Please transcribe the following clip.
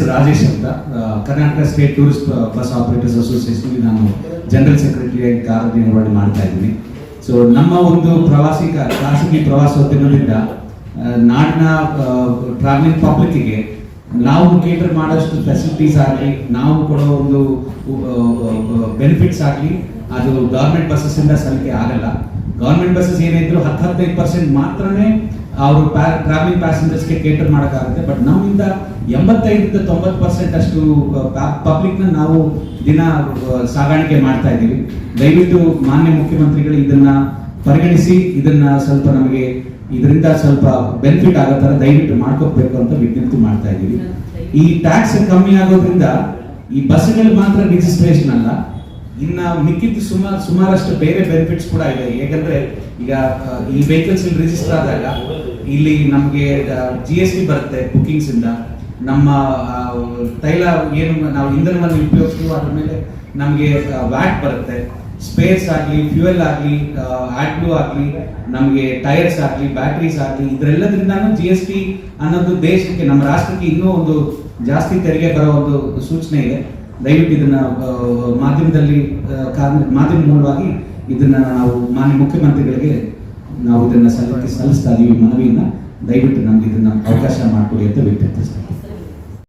ರಾಜೇಶ್ ಅಂತ. Karnataka state tourist bus operators association ನಾನು general ಸೆಕ್ರೆಟರಿಯಾಗಿ ಕಾರ್ಯನಿರ್ವಹಣೆ ಮಾಡ್ತಾ ಇದ್ದೀನಿ. ಸೊ ನಮ್ಮ ಒಂದು ಪ್ರವಾಸಿ ಖಾಸಗಿ ಪ್ರವಾಸೋದ್ಯಮದಿಂದ ನಾಡಿನ ಟ್ರಾವೆಲಿಂಗ್ ಪಬ್ಲಿಕ್ಕಿಗೆ ನಾವು ಕೇಟರ್ ಮಾಡೋಷ್ಟು ಫೆಸಿಲಿಟೀಸ್ ಆಗಲಿ, ನಾವು ಕೊಡೋ ಒಂದು ಬೆನಿಫಿಟ್ಸ್ ಆಗಲಿ, ಅದು ಗೌರ್ಮೆಂಟ್ ಬಸ್ಸಸ್ ಇಂದ ಸಲಿಕೆ ಆಗಲ್ಲ. ಗೌರ್ಮೆಂಟ್ ಬಸ್ಸಸ್ ಏನಿದ್ರು ಹತ್ತು, ಹದಿನೈದು ಪರ್ಸೆಂಟ್ ಮಾತ್ರನೇ ಅವರು ಟ್ರಾವೆಲಿಂಗ್ ಪ್ಯಾಸೆಂಜರ್ಸ್ಗೆ ಕೇಟರ್ ಮಾಡೋಕ್ಕಾಗುತ್ತೆ. ಬಟ್ ನಮ್ಮಿಂದ ಎಂಬತ್ತೈದರಿಂದ ತೊಂಬತ್ತು ಪರ್ಸೆಂಟ್ ಅಷ್ಟು ಪಬ್ಲಿಕ್ನ ನಾವು ದಿನ ಸಾಗಾಣಿಕೆ ಮಾಡ್ತಾ ಇದ್ದೀವಿ. ದಯವಿಟ್ಟು ಮಾನ್ಯ ಮುಖ್ಯಮಂತ್ರಿಗಳು ಇದನ್ನ ಪರಿಗಣಿಸಿ, ಇದನ್ನ ಸ್ವಲ್ಪ ನಮಗೆ ಇದರಿಂದ ಸ್ವಲ್ಪ ಬೆನಿಫಿಟ್ ಆಗೋ ಥರ ದಯವಿಟ್ಟು ಮಾಡ್ಕೋಬೇಕು ಅಂತ ವಿಜ್ಞಪ್ತಿ ಮಾಡ್ತಾ ಇದ್ದೀವಿ. ಈ ಟ್ಯಾಕ್ಸ್ ಕಮ್ಮಿ ಆಗೋದ್ರಿಂದ ಈ ಬಸ್ಗಳು ಮಾತ್ರ ರಿಜಿಸ್ಟ್ರೇಷನ್ ಅಲ್ಲ. ಇನ್ನ ಮಿಕ್ಕಿದ್ದು ಸುಮಾರು ಸುಮಾರಷ್ಟು ಬೇರೆ ಬೆನಿಫಿಟ್ಸ್ ಕೂಡ ಇದೆ. ಯಾಕಂದ್ರೆ ಈಗ ಈ ವೆಹಿಕಲ್ಸ್ ರಿಜಿಸ್ಟರ್ ಆದಾಗ ಇಲ್ಲಿ ನಮಗೆ ಜಿ ಎಸ್ ಟಿ ಬರುತ್ತೆ ಬುಕಿಂಗ್ಸ್ ಇಂದ. ನಮ್ಮ ತೈಲ ಏನು ನಾವು ಇಂಧನವನ್ನು ಉಪಯೋಗಿಸ್ತೀವೋ ಅದ್ರ ಮೇಲೆ ನಮಗೆ ವ್ಯಾಟ್ ಬರುತ್ತೆ. ಸ್ಪೇಸ್ ಆಗಲಿ ಫ್ಯೂಯಲ್ ಆಗಲಿ ಆಟ್ಲು ಆಗಲಿ, ನಮಗೆ ಟೈರ್ಸ್ ಆಗಲಿ ಬ್ಯಾಟ್ರೀಸ್ ಆಗಲಿ, ಇದರೆಲ್ಲದ್ರಿಂದಾನು ಜಿ ಎಸ್ ಟಿ ಅನ್ನೋದು ದೇಶಕ್ಕೆ, ನಮ್ಮ ರಾಷ್ಟ್ರಕ್ಕೆ ಇನ್ನೂ ಒಂದು ಜಾಸ್ತಿ ತೆರಿಗೆ ಬರೋ ಒಂದು ಸೂಚನೆ ಇದೆ. ದಯವಿಟ್ಟು ಇದನ್ನ ಮಾಧ್ಯಮದಲ್ಲಿ ಮಾಧ್ಯಮ ಮೂಲವಾಗಿ ಇದನ್ನ ನಾವು ಮಾನ್ಯ ಮುಖ್ಯಮಂತ್ರಿಗಳಿಗೆ ನಾವು ಇದನ್ನ ಸಲ್ಲಿಸ್ತಾ ಇದೀವಿ ಮನವಿಯನ್ನ. ದಯವಿಟ್ಟು ನಮ್ಗೆ ಇದನ್ನ ಅವಕಾಶ ಮಾಡಿಕೊಡಿ ಅಂತ ವಿಜ್ಞಪ್ತಿಸ್ತೀನಿ